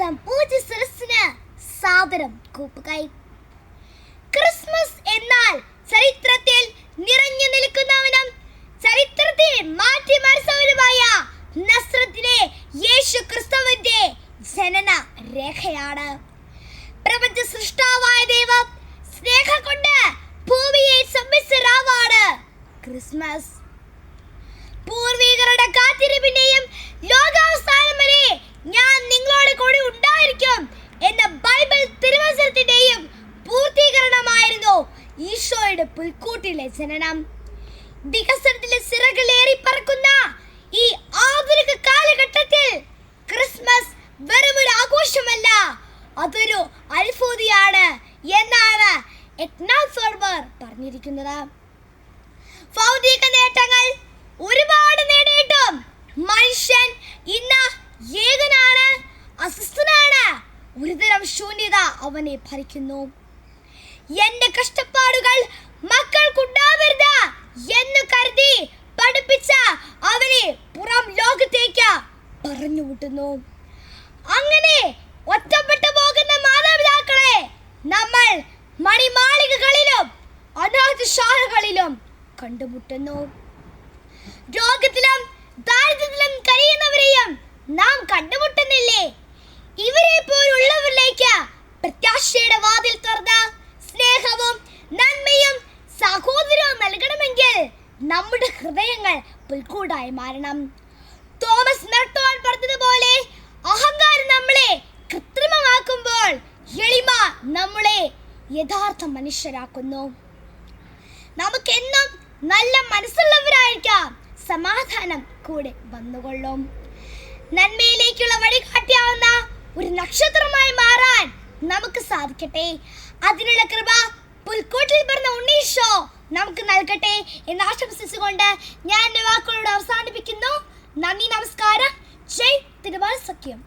സംപൂജ്യ സരസിന് സാദരം കൂപ്പുകൈ ക്രിസ്മസ് എന്നാൽ ചരിത്രത്തിൽ നിറഞ്ഞു നിൽക്കുന്നവനും ചരിത്രത്തെ മാറ്റിമറിച്ചവനുമായ നസ്രത്തിലെ യേശു ക്രിസ്തുവിന്റെ ജനന രേഖയാണ്. പ്രപഞ്ച സൃഷ്ടാവായ ദൈവം സ്നേഹം കൊണ്ട് ഭൂമിയെ സംബന്ധിച്ച ക്രിസ്മസ്. പൂർവികരുടെ കാത്തിരിപ്പിന്റെയും ലോകാവസാനം പുൽക്കൂട്ടിലെ ജനനം. വികസനത്തിലെ സിറകളേറി പറക്കുന്ന ഈ ആധുനിക കാലഘട്ടത്തിൽ ക്രിസ്മസ് വെറും ഒരു ആഘോഷമല്ല അതൊരു അത്ഭുതിയാണ് എന്നാണ് എക്നാഫ് ഫെർബർ പറഞ്ഞിരിക്കുന്നത്. ഭൗതിക നേട്ടങ്ങൾ ഒരുപാട് നേടിയിട്ടും മനുഷ്യൻ ഇന്ന് ഏകനാണ് അസ്വസ്ഥനാണ്. ഒരുതരം ശൂന്യത അവനെ ഭരിക്കുന്നു. എന്റെ കഷ്ടപ്പാടുകൾ മക്കൾക്കുണ്ടാവരുത് എന്ന് കരുതി പഠിപ്പിച്ച അവനെ പുറം ലോകത്തേക്ക് പറഞ്ഞു വിട്ടുന്നു. അങ്ങനെ ഒറ്റപ്പെട്ടു പോകുന്ന മാതാപിതാക്കളെ നമ്മൾ മണിമാളികകളിലും അനാഥശാലകളിലും കണ്ടുമുട്ടുന്നു. രോഗത്തിലും ദാരിദ്ര്യത്തിലും കഴിയുന്നവരെയും നാം കണ്ടുമുട്ടുന്നില്ലേ? ഇവരെ പോലുള്ളവരിലേക്ക് പ്രത്യാശയുടെ വാതിൽ സഹോദരവും നൽകണമെങ്കിൽ നമ്മുടെ ഹൃദയങ്ങൾ പുൽക്കൂടായി മാറണം. തോമസ് മെർട്ടോൺ പറഞ്ഞതുപോലെ അഹങ്കാരം നമ്മളെ കൃത്രിമമാക്കുമ്പോൾ എളിമ നമ്മളെ യഥാർത്ഥ മനുഷ്യരാക്കുന്നു. നമുക്കെന്നും നല്ല മനസ്സുള്ളവരായിരിക്കാം സമാധാനം കൂടെ വന്നുകൊള്ളും. നന്മയിലേക്കുള്ള വഴി കാട്ടിയാവുന്ന ഒരു നക്ഷത്രമായി മാറാൻ നമുക്ക് സാധിക്കട്ടെ. അതിനുള്ള കൃപ പുൽക്കൂട്ടിൽ പറഞ്ഞ ഉണ്ണീഷോ നൽകട്ടെ എന്ന് ആശംസിച്ചുകൊണ്ട് ഞാൻ എന്റെ വാക്കുകളോട് അവസാനിപ്പിക്കുന്നു. നന്ദി നമസ്കാരം. ജയ് തിരുവാൾ സഖ്യം.